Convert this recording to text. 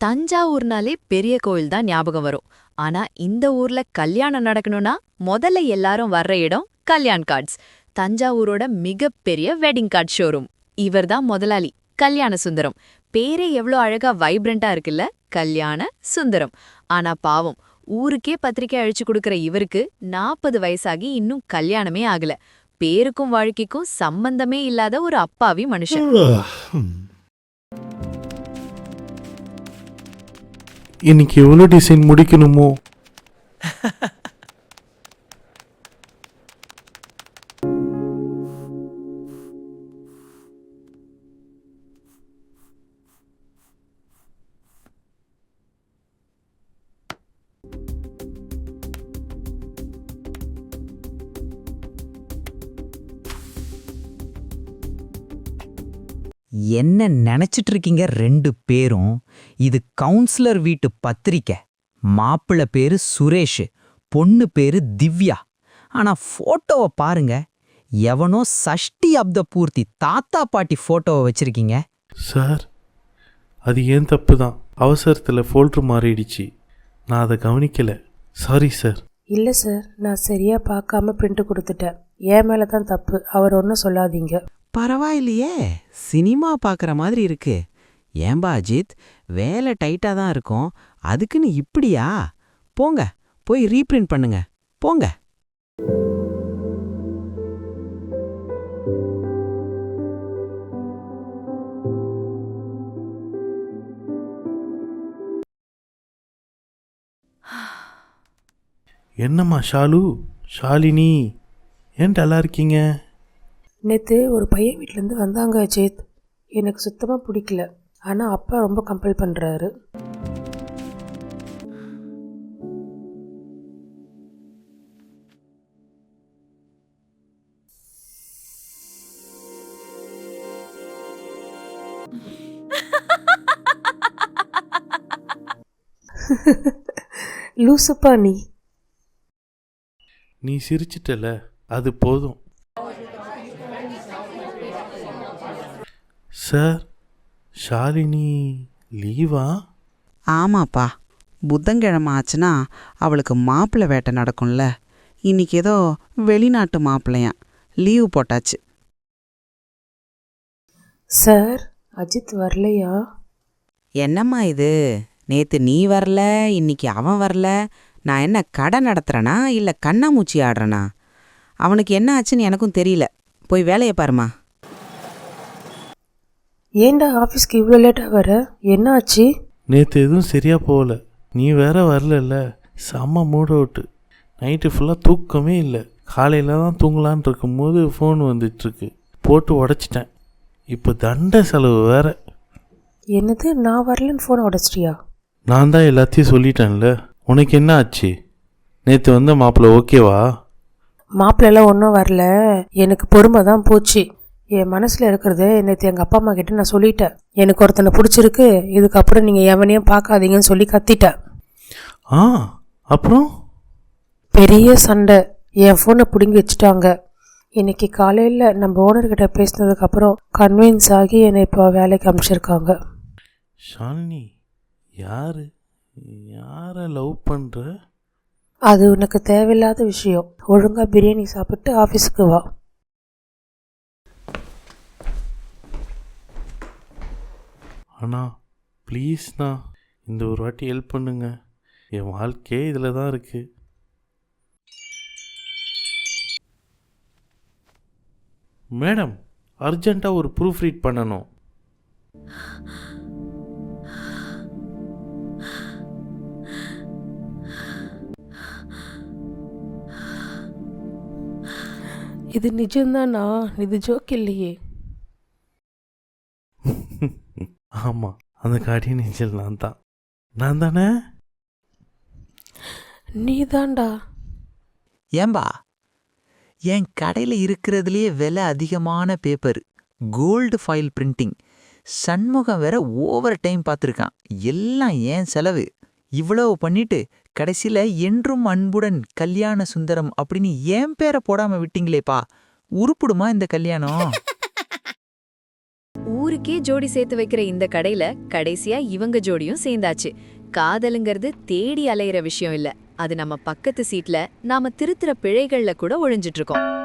தஞ்சாவூர்னாலே பெரிய கோயில் தான் ஞாபகம் வரும். ஆனா இந்த ஊர்ல கல்யாணம் நடக்கணும்னா முதல்ல எல்லாரும் வர்ற இடம் கல்யாண் கார்ட்ஸ் தஞ்சாவூரோட மிகப்பெரிய வெட்டிங் கார்ட் ஷோரூம். இவர்தான் முதலாளி கல்யாண சுந்தரம். பேரே எவ்ளோ அழகா வைப்ரண்டா இருக்குல்ல கல்யாண சுந்தரம். ஆனா பாவம் ஊருக்கே பத்திரிக்கை அழிச்சு கொடுக்கற இவருக்கு நாற்பது வயசாகி இன்னும் கல்யாணமே ஆகல. பேருக்கும் வாழ்க்கைக்கும் சம்பந்தமே இல்லாத ஒரு அப்பாவி மனுஷன். இன்னைக்கு எவ்வளோ டிசைன் முடிக்கணுமோ? என்ன நினைச்சிட்டு இருக்கீங்க ரெண்டு பேரும்? இது கவுன்சிலர் வீட்டு பத்திரிக்கை. மாப்பிள்ளை பேரு சுரேஷ் பொண்ணு பேரு திவ்யா. ஆனா போட்டோவை பாருங்க எவனோ சஷ்டி அப்த பூர்த்தி தாத்தா பாட்டி போட்டோவை வச்சிருக்கீங்க. சார் அது ஏன் தப்பு தான் அவசரத்தில் ஃபோல்டர் மாறிடுச்சு. நான் அதை கவனிக்கல. சாரி சார் இல்லை சார் நான் சரியாக பார்க்காம பிரிண்ட் கொடுத்துட்டேன். என் மேலே தான் தப்பு. அவர் ஒன்றும் சொல்லாதீங்க. பரவாயில்லையே. சினிமா பார்க்குற மாதிரி இருக்கு. ஏம்பா அஜித் வேலை டைட்டாக தான் இருக்கும். அதுக்குன்னு இப்படியா? போங்க போய் ரீப்ரிண்ட் பண்ணுங்க. போங்க. என்னம்மா ஷாலு? ஷாலினி ஏன் டல்லா இருக்கீங்க? நேற்று ஒரு பையன் வீட்டிலேருந்து வந்தாங்க அஜித். எனக்கு சுத்தமாக பிடிக்கல. ஆனால் அப்பா ரொம்ப கம்பல் பண்ணுறாரு லூசுப்பா நீ. நீ சிரிச்சிட்டல அது போதும். சார் ஷாலினி லீவா? ஆமாப்பா. புதன்கிழமை ஆச்சுன்னா அவளுக்கு மாப்பிள்ளை வேட்டை நடக்கும்ல. இன்னைக்கு ஏதோ வெளிநாட்டு மாப்பிள்ளையாம். லீவு போட்டாச்சு. சார் அஜித் வரலையா? என்னம்மா இது? நேத்து நீ வரல இன்னைக்கு அவன் வரல. நான் என்ன கடை நடத்துறேனா இல்ல கண்ணாமூச்சி ஆடுறேனா? அவனுக்கு என்ன ஆச்சுன்னு எனக்கும் தெரியல. போய் வேலையை பாருமா ஏன்டா ஆஃபீஸ்க்கு இவ்வளோ லேட்டாக வர? என்ன ஆச்சு நேற்று எதுவும் சரியாக போகல. நீ வேற வரலல்ல. செம்ம மூட் அவுட்டு நைட்டு ஃபுல்லாக தூக்கமே இல்லை. காலையில் தான் தூங்கலான் இருக்கும்போது ஃபோன் வந்துட்டுருக்கு போட்டு உடச்சிட்டேன். இப்போ தண்ட செலவு வேற. என்னது? நான் வரலன்னு ஃபோனை உடச்சிட்டியா? நான் தான் எல்லாத்தையும் சொல்லிட்டேன்ல. உனக்கு என்ன ஆச்சு? நேற்று வந்த மாப்பிள்ள ஓகேவா மாப்பிள்ளெல்லாம் ஒன்றும் வரல. எனக்கு பொறுமை தான் போச்சு. என் மனசில் இருக்கிறது நேற்று எங்கள் அப்பா அம்மா கிட்ட நான் சொல்லிட்டேன். எனக்கு ஒருத்தனை பிடிச்சிருக்கு. இதுக்கப்புறம் நீங்கள் எவனையும் பார்க்காதீங்கன்னு சொல்லி கத்திட்டேன். ஆ அப்புறம்? பெரிய சண்டை. என் ஃபோனை பிடுங்கி வச்சுட்டாங்க. இன்னைக்கு காலையில் நம்ம ஓனர்கிட்ட பேசினதுக்கப்புறம் கன்வின்ஸ் ஆகி என்னை இப்போ வேலைக்கு அனுப்பிச்சிருக்காங்க. ஷாலினி யாரு? யாரை லவ் பண்ணுற அது உனக்கு தேவையில்லாத விஷயம். ஒழுங்காக பிரியாணி சாப்பிட்டு ஆஃபீஸுக்கு வா. அண்ணா ப்ளீஸ்ண்ணா இந்த ஒரு வாட்டி ஹெல்ப் பண்ணுங்க. என் வாழ்க்கையே இதில் தான் இருக்கு. மேடம் அர்ஜென்ட்டாக ஒரு ப்ரூஃப் ரீட் பண்ணணும். இது நிஜம்தானா? இது ஜோக் இல்லையே. ஆமாம் அந்த கார்டியன் ஏஞ்சல் நான் தான். நான் தானே? நீதான்டா ஏம்பா என் கடையில் இருக்கிறதுலயே விலை அதிகமான paper gold foil printing Shanmugam வேற ஓவர் டைம் பார்த்துருக்கான். எல்லாம் ஏன் செலவு? இவ்வளவு பண்ணிட்டு கடைசியில என்றும் அன்புடன் கல்யாண சுந்தரம் அப்படின்னு ஏன் பேரை போடாம விட்டீங்களேப்பா. உருப்புடுமா இந்த கல்யாணம்? ஊருக்கே ஜோடி சேர்த்து வைக்கிற இந்த கடையில கடைசியா இவங்க ஜோடியும் சேர்ந்தாச்சு. காதலுங்கிறது தேடி அலையிற விஷயம் இல்ல. அது நம்ம பக்கத்து சீட்ல நாம திருத்துற பிழைகள்ல கூட ஒழிஞ்சிட்டு இருக்கோம்.